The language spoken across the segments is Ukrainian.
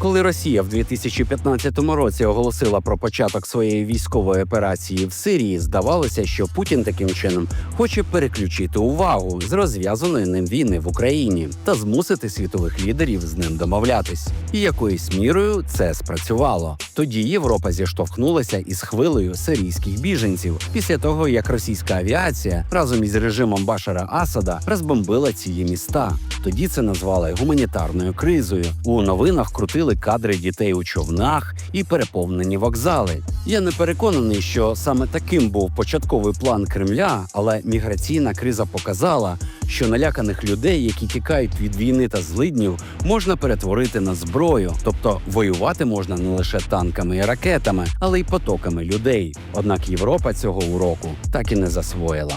Коли Росія в 2015 році оголосила про початок своєї військової операції в Сирії, здавалося, що Путін таким чином хоче переключити увагу з розв'язаної ним війни в Україні та змусити світових лідерів з ним домовлятись. І якоюсь мірою це спрацювало. Тоді Європа зіштовхнулася із хвилею сирійських біженців після того, як російська авіація разом із режимом Башара Асада розбомбила цілі міста. Тоді це назвали гуманітарною кризою. У новинах крутили кадри дітей у човнах і переповнені вокзали. Я не переконаний, що саме таким був початковий план Кремля, але міграційна криза показала, що наляканих людей, які тікають від війни та злиднів, можна перетворити на зброю, тобто воювати можна не лише танками і ракетами, але й потоками людей. Однак Європа цього уроку так і не засвоїла.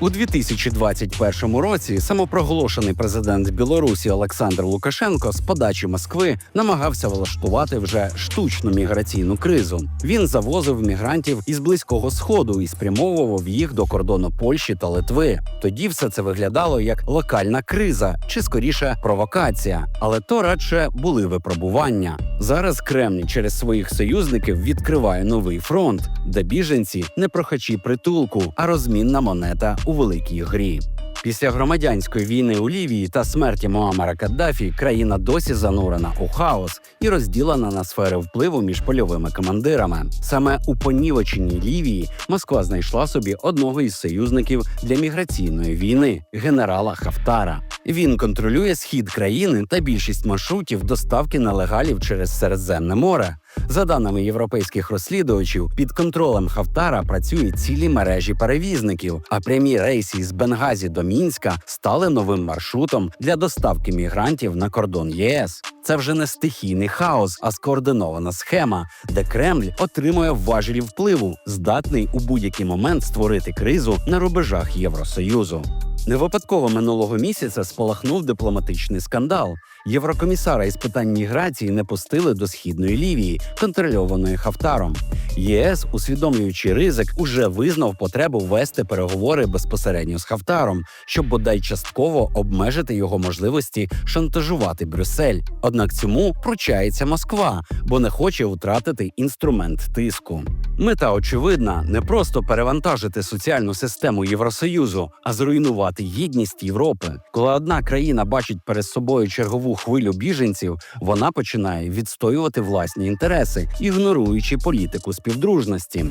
У 2021 році самопроголошений президент Білорусі Олександр Лукашенко з подачі Москви намагався влаштувати вже штучну міграційну кризу. Він завозив мігрантів із близького сходу і спрямовував їх до кордону Польщі та Литви. Тоді все це виглядало як локальна криза, чи скоріше провокація, але то радше були випробування. Зараз Кремль через своїх союзників відкриває новий фронт, де біженці не прохачі притулку, а розмінна монета у великій грі. Після громадянської війни у Лівії та смерті Моамара Каддафі країна досі занурена у хаос і розділена на сфери впливу між польовими командирами. Саме у понівеченій Лівії Москва знайшла собі одного із союзників для міграційної війни генерала Хафтара. Він контролює схід країни та більшість маршрутів доставки нелегалів через Середземне море. За даними європейських розслідувачів, під контролем Хафтара працюють цілі мережі перевізників, а прямі рейси з Бенгазі до Мінська стали новим маршрутом для доставки мігрантів на кордон ЄС. Це вже не стихійний хаос, а скоординована схема, де Кремль отримує важелі впливу, здатний у будь-який момент створити кризу на рубежах Євросоюзу. Не випадково минулого місяця спалахнув дипломатичний скандал. Єврокомісара із питань міграції не пустили до східної Лівії, контрольованої Хафтаром. ЄС, усвідомлюючи ризик, уже визнав потребу вести переговори безпосередньо з Хафтаром, щоб бодай частково обмежити його можливості шантажувати Брюссель. Однак цьому пручається Москва, бо не хоче втратити інструмент тиску. Мета очевидна не просто перевантажити соціальну систему Євросоюзу, а зруйнувати єдність Європи. Коли одна країна бачить перед собою чергову хвилю біженців, вона починає відстоювати власні інтереси, ігноруючи політику співдружності.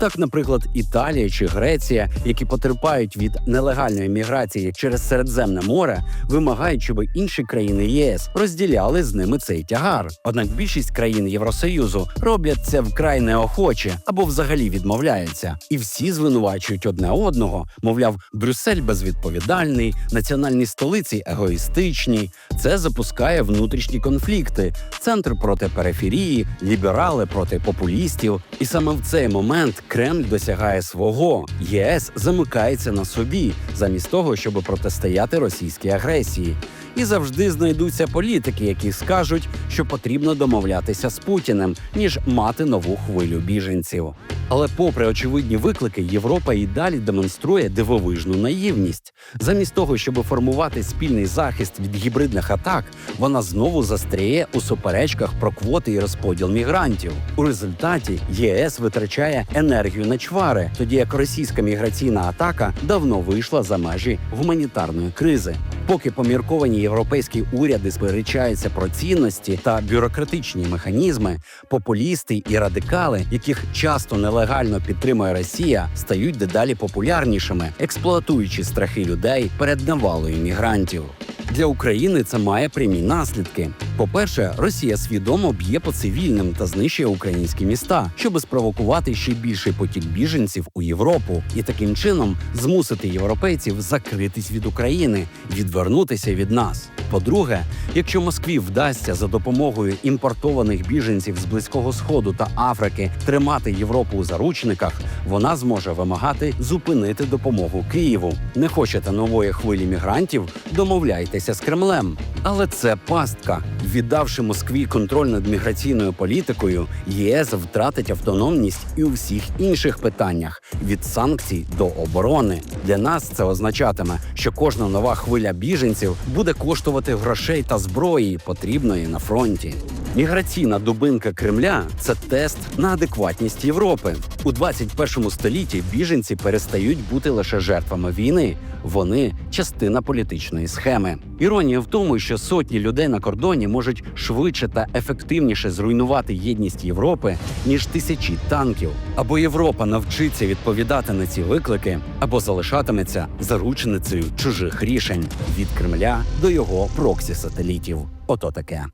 Так, наприклад, Італія чи Греція, які потерпають від нелегальної міграції через Середземне море, вимагають, щоб інші країни ЄС розділяли з ними цей тягар. Однак більшість країн Євросоюзу роблять це вкрай неохоче або взагалі відмовляються, і всі звинувачують одне одного. Мовляв, Брюссель безвідповідальний, національні столиці егоїстичні. Це запускає внутрішні конфлікти: центр проти периферії, ліберали проти популістів. І саме в цей момент Кремль досягає свого. ЄС замикається на собі, замість того, щоб протистояти російській агресії. І завжди знайдуться політики, які скажуть, що потрібно домовлятися з Путіним, ніж мати нову хвилю біженців. Але, попри очевидні виклики, Європа і далі демонструє дивовижну наївність. Замість того, щоб формувати спільний захист від гібридних атак, вона знову застряє у суперечках про квоти і розподіл мігрантів. У результаті ЄС витрачає енергію на чвари, тоді як російська міграційна атака давно вийшла за межі гуманітарної кризи. Поки помірковані європейські уряди сперечаються про цінності та бюрократичні механізми, популісти і радикали, яких часто нелегально підтримує Росія, стають дедалі популярнішими, експлуатуючи страхи людей перед навалою мігрантів. Для України це має прямі наслідки. По-перше, Росія свідомо б'є по цивільним та знищує українські міста, щоб спровокувати ще більший потік біженців у Європу і таким чином змусити європейців закритись від України, відвернутися від нас. По-друге, якщо Москві вдасться за допомогою імпортованих біженців з близького сходу та Африки тримати Європу у заручниках, вона зможе вимагати зупинити допомогу Києву. Не хочете нової хвилі мігрантів? Домовляйтеся з Кремлем. Але це пастка. Віддавши Москві контроль над міграційною політикою, ЄС втратить автономність і у всіх інших питаннях від санкцій до оборони. Для нас це означатиме, що кожна нова хвиля біженців буде коштувати грошей та зброї, потрібної на фронті. Міграційна дубинка Кремля це тест на адекватність Європи. У 21 столітті біженці перестають бути лише жертвами війни. Вони частина політичної схеми. Іронія в тому, що сотні людей на кордоні можуть швидше та ефективніше зруйнувати єдність Європи ніж тисячі танків. Або Європа навчиться відповідати на ці виклики, або залишатиметься зарученицею чужих рішень від Кремля до його проксі сателітів. Ото таке.